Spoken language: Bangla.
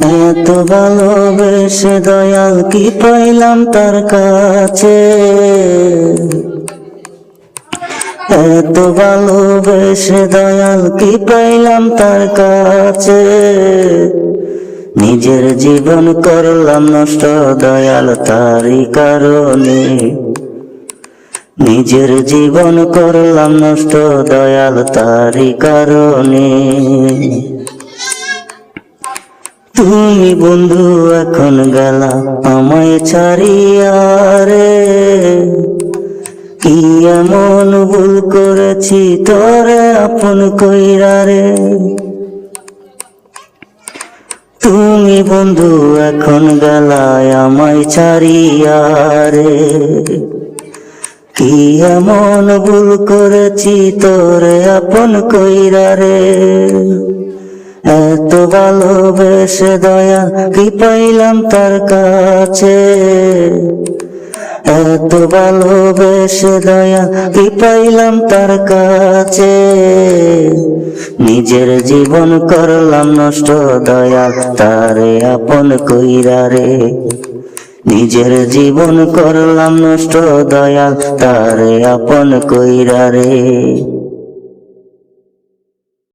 এত ভালোবেসে দয়াল কি পাইলাম তার কাছে? এত ভালোবেসে দয়াল কি পাইলাম তার কাছে? নিজের জীবন করলাম নষ্ট দয়াল তারই কারণে। নিজের জীবন করলাম নষ্ট দয়াল তারই কারণে। তুমি বন্ধু এখন গেলা আমায় ছাড়িয়া রে। কি এমন ভুল করেছি তোরে আপন কইরা রে। তুমি বন্ধু এখন গেলায় আমায় ছাড়িয়া রে। কি এমন ভুল করেছি তোরে আপন কইরা রে। এত ভালোবেসে দয়া কি পাইলাম তার কাছে? এত ভালোবেসে দয়া কি পাইলাম তার কাছে? নিজের জীবন করলাম নষ্ট দয়া তারে আপন কইরা রে। নিজের জীবন করলাম নষ্ট দয়াল, তারে আপন কইরা রে।